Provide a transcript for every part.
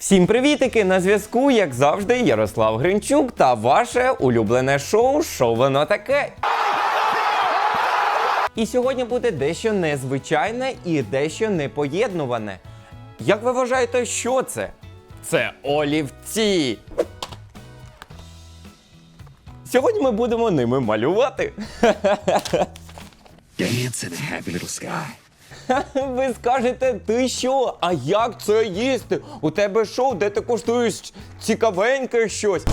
Всім привітики! На зв'язку, як завжди, Ярослав Гринчук та ваше улюблене шоу «Що воно таке. І сьогодні буде дещо незвичайне і дещо непоєднуване. Як ви вважаєте, що це? Це олівці. Сьогодні ми будемо ними малювати. Dance in a happy little sky. Ви скажете, ти що? А як це їсти? У тебе шоу, де ти коштуєш цікавеньке щось.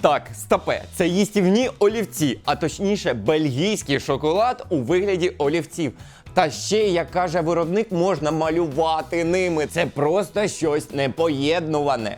Так, стопе, це їстівні олівці, а точніше, бельгійський шоколад у вигляді олівців. Та ще, як каже виробник, можна малювати ними. Це просто щось непоєднуване.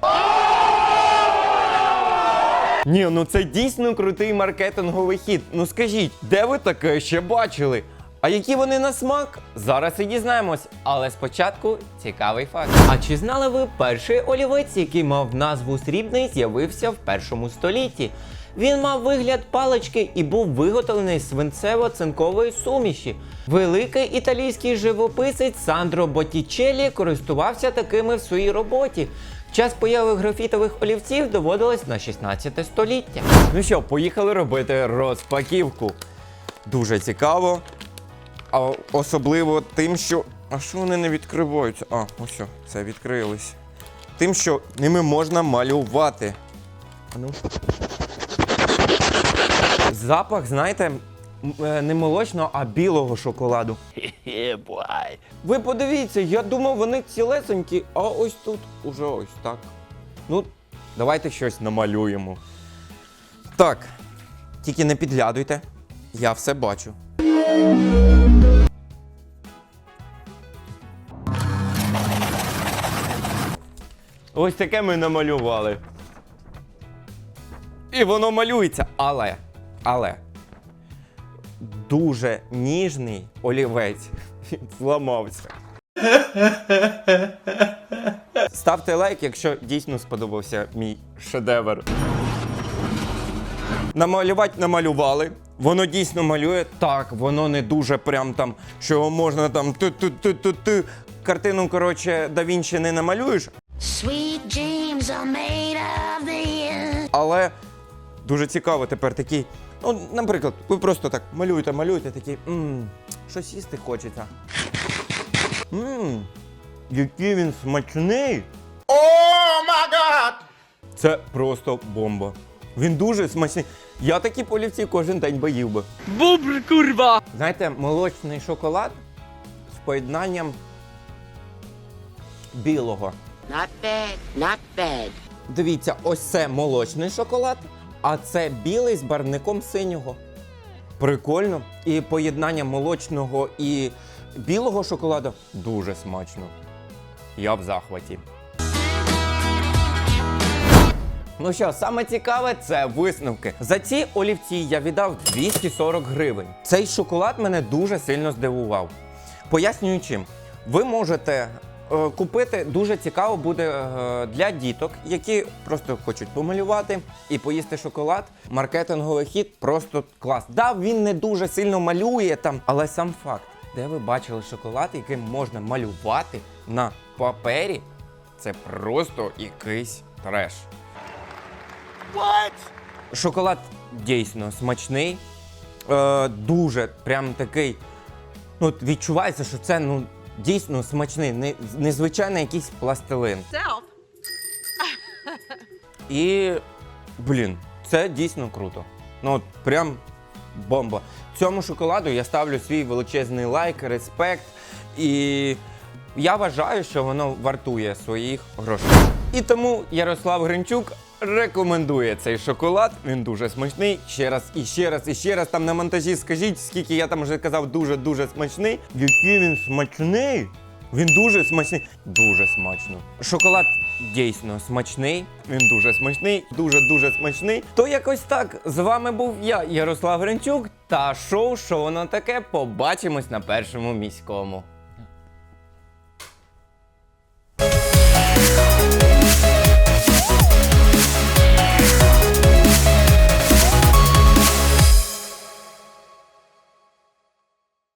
Ні, ну це дійсно крутий маркетинговий хід. Ну скажіть, де ви таке ще бачили? А які вони на смак? Зараз і дізнаємось. Але спочатку цікавий факт. А чи знали ви перший олівець, який мав назву срібний, з'явився в першому столітті? Він мав вигляд палички і був виготовлений з свинцево-цинкової суміші. Великий італійський живописець Сандро Боттічеллі користувався такими в своїй роботі. Час появи графітових олівців доводилось на 16 століття. Ну що, поїхали робити розпаківку. Дуже цікаво. А особливо тим, що. А що вони не відкриваються? А, ось, це відкрились. Тим, що ними можна малювати. Ну. Запах, знаєте, е, не молочного, а білого шоколаду. Ви подивіться, я думав, вони цілесенькі, а ось тут уже ось так. Ну, давайте щось намалюємо. Так, тільки не підглядуйте, я все бачу. Ось таке ми намалювали. І воно малюється, але, але дуже ніжний олівець. Зламався. Ставте лайк, якщо дійсно сподобався мій шедевр. Намалювати намалювали. Воно дійсно малює. Так, воно не дуже прям там, що можна там ту-ту-ту-ту-ту. Картину, коротше, да Вінчі не намалюєш, Sweet dreams are made of the але дуже цікаво тепер такий. Ну, наприклад, ви просто так малюєте, малюєте, такий, мм, щось їсти хочеться. Мм, який він смачний. О, май гад! Це просто бомба. Він дуже смачний. Я такі полівці кожен день боїв би. Бубр, курва! Знаєте, молочний шоколад з поєднанням білого. Not bad, not bad. Дивіться, ось це молочний шоколад, а це білий з барвником синього. Прикольно. І поєднання молочного і білого шоколаду дуже смачно. Я в захваті. Ну що, саме цікаве це висновки. За ці олівці я віддав 240 гривень. Цей шоколад мене дуже сильно здивував. Пояснюю чим. Ви можете купити дуже цікаво буде е, для діток, які просто хочуть помалювати і поїсти шоколад. Маркетинговий хід просто клас. Да, він не дуже сильно малює там, але сам факт, де ви бачили шоколад, яким можна малювати на папері, це просто якийсь треш. What? Шоколад дійсно смачний, е, дуже прям такий. Ну, відчувається, що це ну, дійсно смачний, не, незвичайний якийсь пластилин. self. І, блін, це дійсно круто. Ну, от прям бомба. Цьому шоколаду я ставлю свій величезний лайк, респект. І я вважаю, що воно вартує своїх грошей. І тому Ярослав Гринчук рекомендує цей шоколад. Він дуже смачний. Ще раз і ще раз, і ще раз там на монтажі скажіть, скільки я там вже казав, дуже-дуже смачний. Який він смачний! Він дуже смачний, дуже смачно. Шоколад дійсно смачний. Він дуже смачний, дуже-дуже смачний. То якось так. З вами був я, Ярослав Гринчук, та шоу «Що воно таке. Побачимось на першому міському.